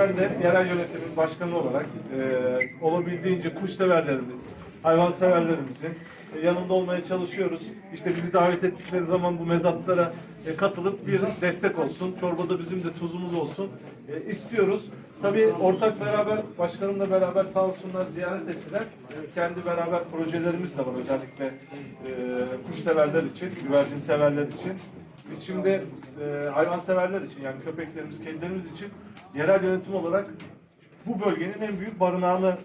ben de yerel yönetimin başkanı olarak e, olabildiğince kuş severlerimiz, hayvan severlerimizin e, yanında olmaya çalışıyoruz. İşte bizi davet ettikleri zaman bu mezatlara e, katılıp bir destek olsun. Çorbada bizim de tuzumuz olsun e, istiyoruz. Tabii ortak beraber, başkanımla beraber sağ olsunlar ziyaret ettiler. E, kendi beraber projelerimiz de var özellikle e, kuş severler için, güvercin severler için. Biz şimdi e, hayvanseverler için yani köpeklerimiz, kedilerimiz için yerel yönetim olarak bu bölgenin en büyük barınağını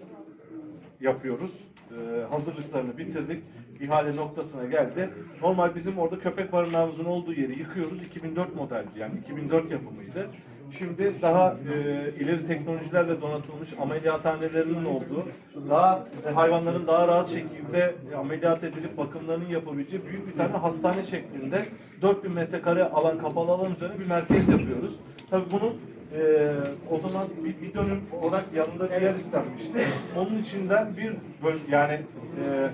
yapıyoruz. E, hazırlıklarını bitirdik. İhale noktasına geldi. Normal bizim orada köpek barınağımızın olduğu yeri yıkıyoruz. 2004 modeldi yani 2004 yapımıydı. Şimdi daha e, ileri teknolojilerle donatılmış ameliyathanelerinin olduğu, daha e, hayvanların daha rahat şekilde ameliyat edilip bakımlarının yapabileceği büyük bir tane hastane şeklinde 4000 metrekare alan kapalı alan üzerine bir merkez yapıyoruz. Tabii bunun e, o zaman bir, bir dönüm olarak yanında bir yer istenmişti. Onun içinden bir böl yani e,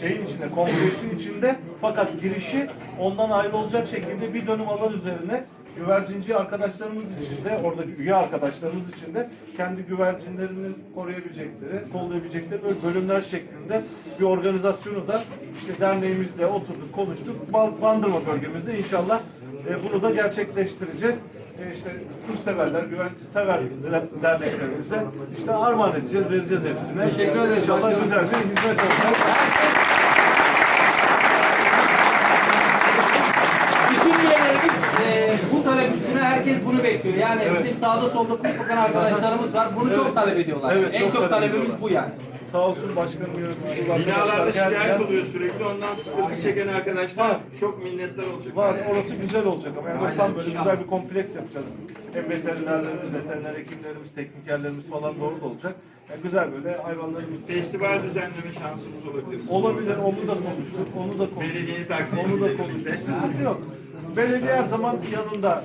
şeyin içinde, kompleksin içinde fakat girişi ondan ayrı olacak şekilde bir dönüm alan üzerine güvercinci arkadaşlarımız için de, oradaki üye arkadaşlarımız için de kendi güvercinlerini koruyabilecekleri, kollayabilecekleri böyle bölümler şeklinde bir organizasyonu da işte derneğimizle oturduk, konuştuk. Ba- Bandırma bölgemizde inşallah e, bunu da gerçekleştireceğiz. E, işte kuş severler, güvenci sever derneklerimize işte armağan edeceğiz, vereceğiz hepsine. Teşekkür ederiz İnşallah başkanım. güzel bir hizmet olacak. Bütün üyelerimiz e, bu talep üstüne herkes bunu bekliyor. Yani bizim sağda solda kuş bakan arkadaşlarımız var. Bunu çok talep ediyorlar. Evet, en çok çok, talebimiz ediyorlar. bu yani. Sağ olsun başkanım Binalarda şikayet oluyor sürekli. Ondan sıkıntı çeken arkadaşlar Var. çok minnettar olacak. Var, orası güzel olacak ama yani tam böyle güzel bir kompleks yapacağız. Hem veterinerlerimiz, veteriner hekimlerimiz, teknikerlerimiz falan da orada olacak. Yani güzel böyle hayvanlarımız Festival düzenleme şansımız olabilir. olabilir, onu da konuştuk, onu da konuştuk. Belediyeyi takdir Onu da konuştuk. Sıkıntı yok. Belediye her zaman yanında.